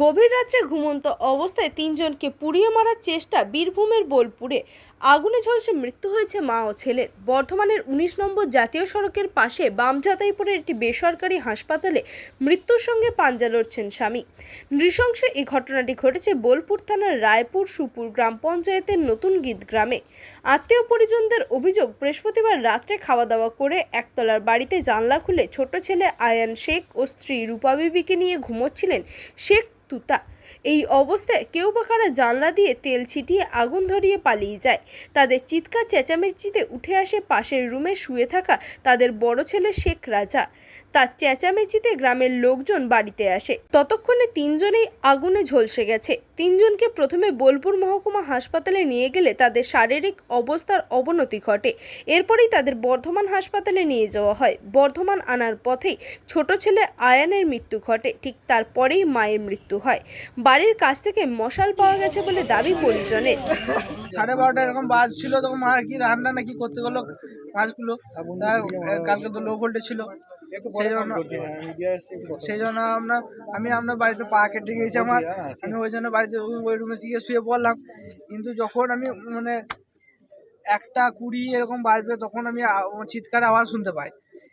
গভীর রাত্রে ঘুমন্ত অবস্থায় তিনজনকে পুড়িয়ে মারার চেষ্টা বীরভূমের বোলপুরে। আগুনে ঝলসে মৃত্যু হয়েছে মা ও ছেলের বর্ধমানের উনিশ নম্বর জাতীয় সড়কের পাশে বামজাতাইপুরের একটি বেসরকারি হাসপাতালে মৃত্যুর সঙ্গে পাঞ্জা লড়ছেন স্বামী। নৃশংস এই ঘটনাটি ঘটেছে বোলপুর থানার রায়পুর সুপুর গ্রাম পঞ্চায়েতের নতুন গীত গ্রামে। আত্মীয় পরিজনদের অভিযোগ, বৃহস্পতিবার রাত্রে খাওয়া দাওয়া করে একতলার বাড়িতে জানলা খুলে ছোট ছেলে আয়ান শেখ ও স্ত্রী রূপা বিবিকে নিয়ে ঘুমোচ্ছিলেন। শেখ তুতা এই অবস্থায় কেউ বা কারা জানলা দিয়ে তেল ছিটিয়ে আগুন ধরিয়ে পালিয়ে যায়। তাদের চিৎকার চেঁচামেচিতে উঠে আসে পাশের রুমে শুয়ে থাকা তাদের বড় ছেলে শেখ রাজা। তার চেঁচামেচিতে গ্রামের লোকজন বাড়িতে আসে। ততক্ষণে তিনজনেই আগুনে ঝলসে গেছে। তিনজনকে প্রথমে বোলপুর মহকুমা হাসপাতালে নিয়ে গেলে তাদের শারীরিক অবস্থার অবনতি ঘটে। এরপরেই তাদের বর্ধমান হাসপাতালে নিয়ে যাওয়া হয়। বর্ধমান আনার পথেই ছোট ছেলে আয়ানের মৃত্যু ঘটে। ঠিক তারপরেই মায়ের মৃত্যু হয়। বাড়ির কাছ থেকে মশাল পাওয়া গেছে বলে দাবি পরিজনের। সাড়ে বারোটা এরকম বাজ ছিল, তখন মা কি রান্না নাকি করতে গেলো মাছগুলো? কালকে তো লো ভোল্টে ছিল। সেই জন্য আমরা, আমি আপনার বাড়িতে পা কেটে গিয়েছি আমার। আমি ওই জন্য বাড়িতে ওই- রুমে গিয়ে শুয়ে পড়লাম। কিন্তু যখন আমি মানে একটা কুড়ি এরকম বাজবে, তখন আমি চিৎকার আওয়াজ শুনতে পাই।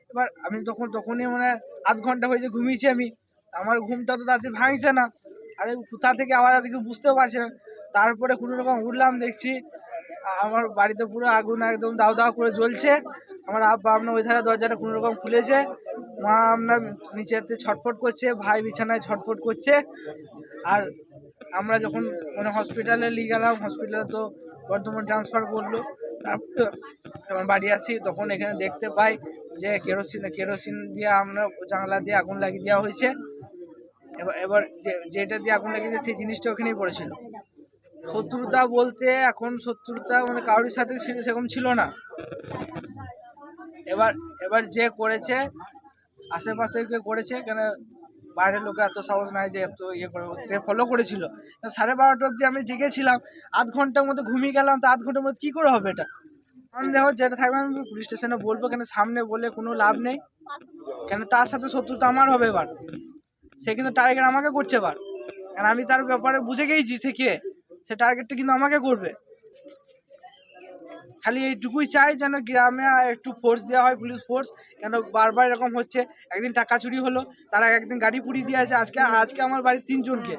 এবার আমি তখন, তখনই মানে আধ ঘণ্টা হয়েছে ঘুমিয়েছি আমি। আমার ঘুমটা তো তাতে ভাঙছে না। আরে কোথা থেকে আওয়াজ আছে কেউ বুঝতেও পারছে না। তারপরে কোনো রকম উঠলাম, দেখছি আমার বাড়িতে পুরো আগুন একদম দাও দাও করে জ্বলছে। আমার আব্বা আপনার ওই ধারে দরজাটা কোনো রকম খুলেছে। মা আপনার নিচেতে ছটফট করছে, ভাই বিছানায় ছটফট করছে। আর আমরা যখন মানে হসপিটালে নিয়ে গেলাম হসপিটালে তো বর্ধমান ট্রান্সফার করল। তারপর বাড়ি আসি, তখন এখানে দেখতে পাই যে কেরোসিন কেরোসিন দিয়ে আমরা জানলা দিয়ে আগুন লাগিয়ে দেওয়া হয়েছে। এবার এবার যেটা দিয়ে আগুন লাগিয়েছে সেই জিনিসটা ওখানেই পড়েছিল। শত্রুতা বলতে এখন শত্রুতা মানে কারোর সাথে সেরকম ছিল না। এবার এবার যে করেছে, আশেপাশে কে করেছে, কেন বাইরের লোকে এত সাহস নাই যে এত ইয়ে করে, সে ফলো করেছিল। সাড়ে বারোটা অবধি আমি জেগেছিলাম, আধ ঘণ্টার মধ্যে ঘুমিয়ে গেলাম, তো আধ ঘণ্টার মধ্যে কী করে হবে এটা? সন্দেহ যেটা থাকবে আমি পুলিশ স্টেশনে বলব, কেন সামনে বলে কোনো লাভ নেই। কেন তার সাথে শত্রুতা আমার হবে এবার? সে কিন্তু টার্গেট আমাকে করছে এবার। কারণ আমি তার ব্যাপারে বুঝে গেছি সে কে। সে টার্গেটটা কিন্তু আমাকে করবে। খালি এইটুকুই চাই যেন গ্রামে একটু ফোর্স দেওয়া হয় পুলিশ ফোর্স কেন বারবার এরকম হচ্ছে। একদিন টাকা চুরি হলো, তারা একদিন গাড়ি পুড়িয়ে দিয়ে আছে আজকে আজকে আমার বাড়ির তিনজনকে।